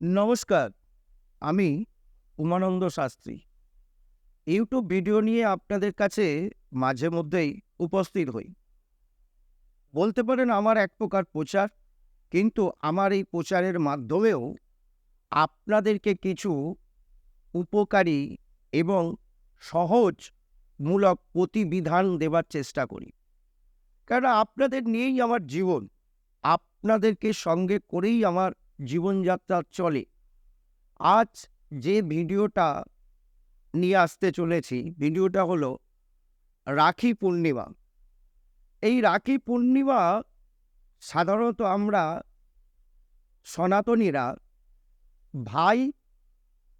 নমস্কার, আমি Umananda Shastri. YouTube video নিয়ে আপনাদের কাছে মাঝে মধ্যেই উপস্থিত হই। বলতে পারেন আমার এক প্রকার প্রচার, কিন্তু আমার এই প্রচারের মাধ্যমেও আপনাদেরকে কিছু উপকারী এবং সহজমূলক প্রতিবিধান দেবার চেষ্টা করি। কারণ আপনাদের নিয়েই আমার জীবন, আপনাদেরকে সঙ্গে করেই আমার জীবনযাত্রা চলে। আজ যে ভিডিওটা নিয়ে আসতে চলেছি, ভিডিওটা হলো রাখি পূর্ণিমা। এই রাখি পূর্ণিমা সাধারণত আমরা সনাতনীরা ভাই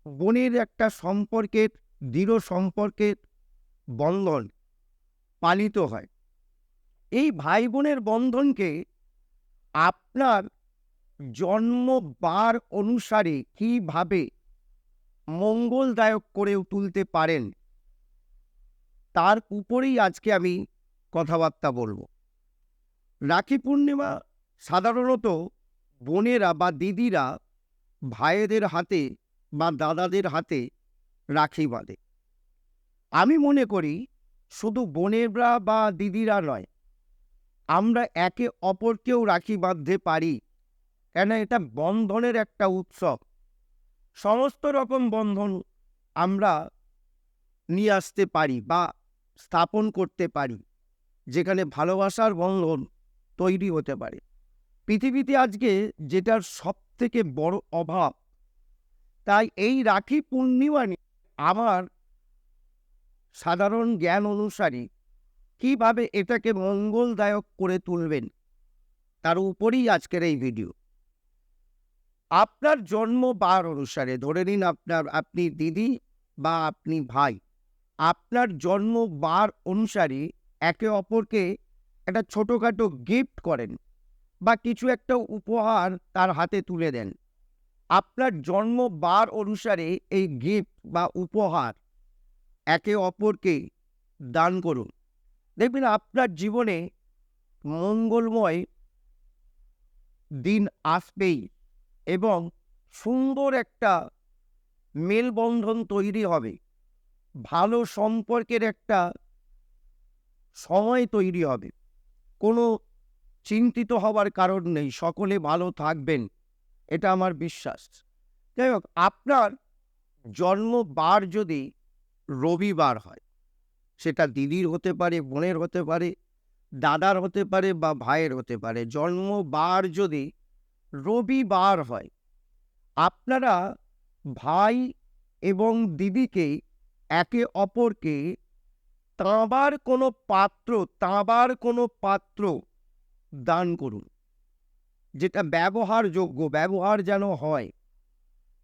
বোনের একটা সম্পর্কের, দৃঢ় সম্পর্কের বন্ধন পালিত হয়। এই ভাই বোনের বন্ধনকে আপনার জন্মবার অনুসারে কীভাবে মঙ্গলদায়ক করে তুলতে পারেন? তার উপরেই আজকে আমি কথাবার্তা বলব। রাখি পূর্ণিমা সাধারণত বোনেরা বা দিদিরা ভাইয়েদের হাতে বা দাদাদের হাতে রাখি বাঁধে। আমি মনে করি শুধু বোনেরা বা দিদিরা নয়, আমরা একে অপরকেও রাখি বাঁধতে পারি। কেন এটা বন্ধনের একটা উৎসব? সমস্ত রকম বন্ধন আমরা নিয়ে আসতে পারি বা স্থাপন করতে পারি, যেখানে ভালোবাসার বন্ধন তৈরি হতে পারে। পৃথিবীতে আজকে যেটার সব থেকে বড় অভাব, তাই এই রাখি পূর্ণিমা আমার সাধারণ জ্ঞান অনুসারে কীভাবে এটাকে মঙ্গলদায়ক করে তুলবেন, তার উপরেই আজকের এই ভিডিও আপনার জন্ম বার অনুসারে, ধরে নিন আপনার, আপনি দিদি বা আপনি ভাই, আপনার জন্ম বার অনুসারে একে অপরকে একটা ছোটোখাটো গিফট করেন বা কিছু একটা উপহার তার হাতে তুলে দেন। আপনার জন্ম বার অনুসারে এই গিফট বা উপহার একে অপরকে দান করুন। দেখবেন আপনার জীবনে মঙ্গলময় দিন আসবেই। এবং সুন্দর একটা মেলবন্ধন তৈরি হবে। ভালো সম্পর্কের একটা সময় তৈরি হবে। কোনো চিন্তিত হবার কারণ নেই। সকলে ভালো থাকবেন। এটা আমার বিশ্বাস। যাই হোক, আপনার জন্মবার যদি রবিবার হয়, সেটা দিদির হতে পারে, বোনের হতে পারে, দাদার হতে পারে বা ভাইয়ের হতে পারে জন্মবার যদি রবিবার হয়। আপনারা ভাই এবং দিদিকে একে অপরকে তাঁবার কোনো পাত্র, তাঁবার কোনো পাত্র দান করুন। যেটা ব্যবহারযোগ্য, ব্যবহার যেন হয়।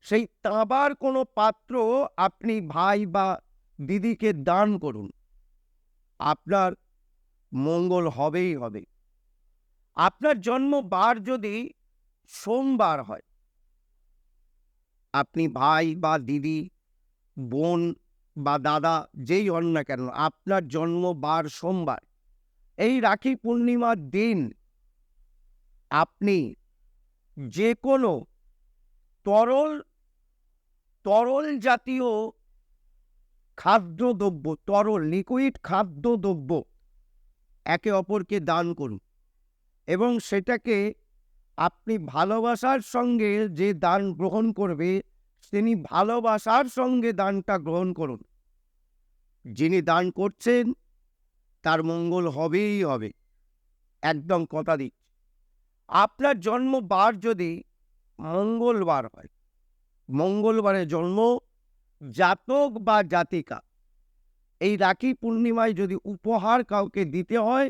সেই তাঁবার কোনো পাত্র আপনি ভাই বা দিদিকে দান করুন। আপনার মঙ্গল হবেই হবে। আপনার জন্মবার যদি সোমবার হয়। আপনি ভাই বা দিদি, বোন বা দাদা, যেই হন না কেন, আপনার জন্মবার সোমবার। এই রাখি পূর্ণিমার দিন আপনি যে কোনো তরল তরল জাতীয় খাদ্যদ্রব্য, তরল লিকুইড খাদ্যদ্রব্য একে অপরকে দান করুন এবং সেটাকে আপনি ভালোবাসার সঙ্গে যে দান গ্রহণ করবে, তিনি ভালোবাসার সঙ্গে দানটা গ্রহণ করুন। যিনি দান করছেন, তার মঙ্গল হবেই হবে। একদম কথা দিচ্ছি। আপনার জন্মবার যদি মঙ্গলবার হয়, মঙ্গলবারে জন্ম জাতক বা জাতিকা, এই রাখি পূর্ণিমায় যদি উপহার কাউকে দিতে হয়,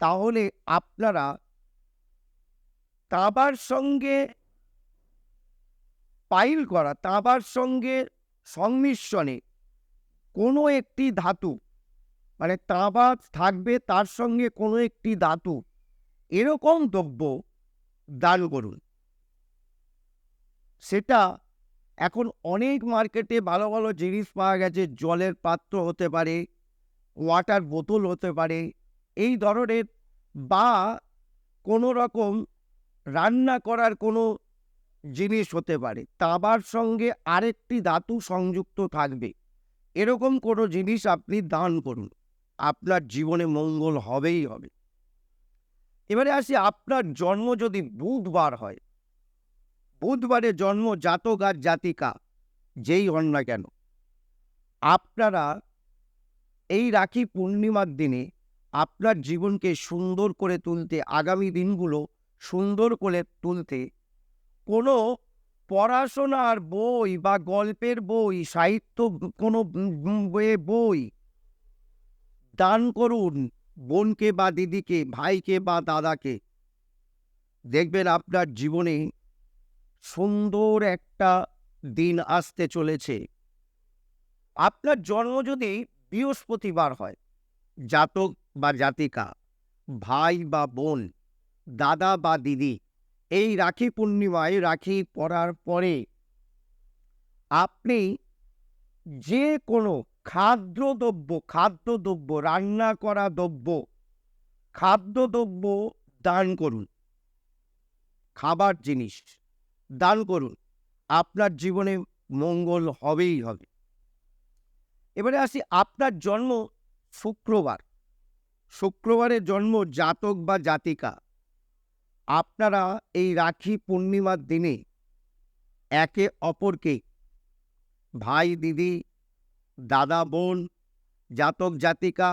তাহলে আপনারা তাঁবার সঙ্গে পাইল করা, তাঁবার সঙ্গে সংমিশ্রণে কোনো একটি ধাতু মানে তাঁবা থাকবে তার সঙ্গে কোনো একটি ধাতু, এরকম দ্রব্য দান করুন। সেটা এখন অনেক মার্কেটে ভালো ভালো জিনিস পাওয়া গেছে, জলের পাত্র হতে পারে ওয়াটার বোতল হতে পারে, এই ধরনের বা কোনো রকম রান্না করার কোনো জিনিস হতে পারে। তামার সঙ্গে আরেকটি ধাতু সংযুক্ত থাকবে। এরকম কোনো জিনিস আপনি দান করুন। আপনার জীবনে মঙ্গল হবেই হবে। এবারে আসি, আপনার জন্ম যদি বুধবার হয়, বুধবারে জন্ম জাতক আর জাতিকা, যেই হন না কেন, আপনারা এই রাখি পূর্ণিমার দিনে আপনার জীবনকে সুন্দর করে তুলতে আগামী দিনগুলো সুন্দর করে তুলতে। কোনো পড়াশোনার বই বা গল্পের বই, সাহিত্য কোনো বই দান করুন বোনকে বা দিদিকে, ভাইকে বা দাদাকে। দেখবেন আপনার জীবনে সুন্দর একটা দিন আসতে চলেছে। আপনার জন্ম যদি বৃহস্পতিবার হয়, জাতক বা জাতিকা, ভাই বা বোন দাদা বা দিদি, এই রাখি পূর্ণিমায় রাখি পরার পরে আপনি যে কোনো খাদ্যদ্রব্য খাদ্যদ্রব্য রান্না করা দ্রব্য খাদ্যদ্রব্য দান করুন। খাবার জিনিস দান করুন। আপনার জীবনে মঙ্গল হবেই হবে। এবারে আসি আপনার জন্ম শুক্রবার। শুক্রবারের জন্ম জাতক বা জাতিকা। আপনারা এই রাখি পূর্ণিমার দিনে একে অপরকে ভাই, দিদি, দাদা, বোন, জাতক, জাতিকা,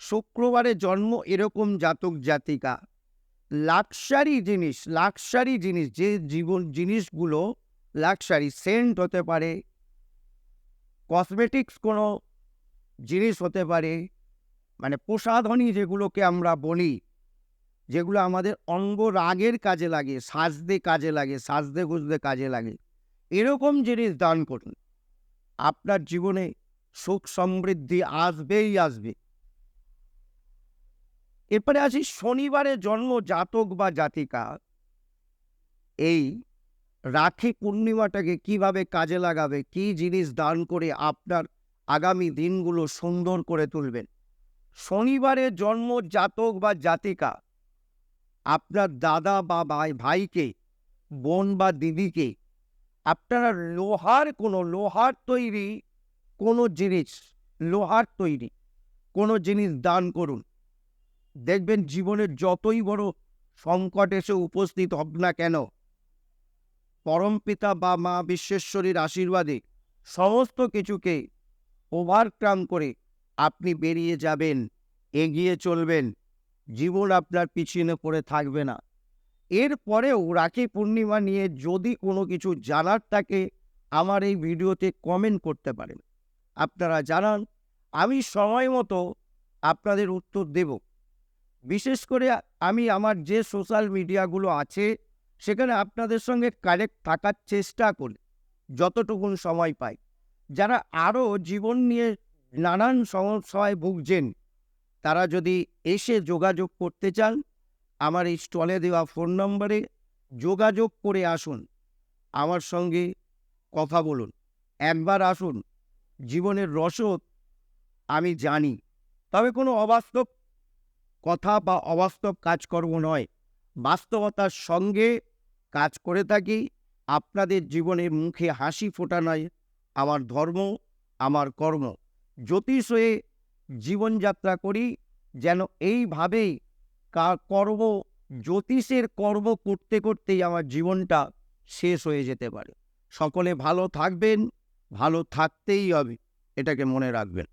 শুক্রবারে জন্ম এরকম জাতক, জাতিকা, লাক্সারি জিনিস লাক্সারি জিনিস, যে জীবন, জিনিসগুলো লাক্সারি, সেন্ট হতে পারে, কসমেটিক্স কোনো জিনিস হতে পারে মানে প্রসাধনী যেগুলোকে আমরা বলি যেগুলো আমাদের অঙ্গ রাগের কাজে লাগে, সাজতে কাজে লাগে, সাজতে গুজতে কাজে লাগে। এরকম জিনিস দান করুন। আপনার জীবনে সুখ সমৃদ্ধি আসবেই আসবে। এরপরে আসি শনিবারে জন্ম জাতক বা জাতিকা। এই রাখি পূর্ণিমাটাকে কীভাবে কাজে লাগাবে, কি জিনিস দান করে আপনার আগামী দিনগুলো সুন্দর করে তুলবেন? শনিবারে জন্ম জাতক বা জাতিকা। আপনার দাদা বা ভাই, ভাইকে, বোন বা দিদিকে, আপনারা লোহার কোনো, লোহার তৈরি কোনো জিনিস, লোহার তৈরি কোনো জিনিস দান করুন। দেখবেন জীবনের যতই বড় সংকট এসে উপস্থিত হব না কেন পরমপিতা বা মা বিশ্বেশ্বরীর আশীর্বাদে সমস্ত কিছুকে ওভারক্রাম করে আপনি বেরিয়ে যাবেন, এগিয়ে চলবেন। জীবন আপনার পিছনে পড়ে থাকবে না। এরপরেও রাখি পূর্ণিমা নিয়ে যদি কোনো কিছু জানার থাকে, আমার এই ভিডিওতে কমেন্ট করতে পারেন। আপনারা জানান, আমি সময় মতো আপনাদের উত্তর দেব। বিশেষ করে আমি আমার যে সোশ্যাল মিডিয়াগুলো আছে, সেখানে আপনাদের সঙ্গে কানেক্ট থাকার চেষ্টা করি, যতটুকুন সময় পাই। যারা আরও জীবন নিয়ে নানান সমস্যায় ভুগছেন তারা যদি এসে যোগাযোগ করতে চান, আমার এই স্টলে দেওয়া ফোন নম্বরে যোগাযোগ করে আসুন। আমার সঙ্গে কথা বলুন। একবার আসুন। জীবনের রসদ আমি জানি। তবে কোনো অবাস্তব কথা বা অবাস্তব কাজকর্ম নয়। বাস্তবতার সঙ্গে কাজ করে থাকি। আপনাদের জীবনের মুখে হাসি ফোটানোয় আমার ধর্ম, আমার কর্ম। জ্যোতিষ হয়ে জীবনযাত্রা করি, যেন এইভাবেই কর্ম, জ্যোতিষের কর্ম করতে করতেই আমার জীবনটা শেষ হয়ে যেতে পারে। সকলে ভালো থাকবেন, ভালো থাকতেই হবে, এটাকে মনে রাখবেন।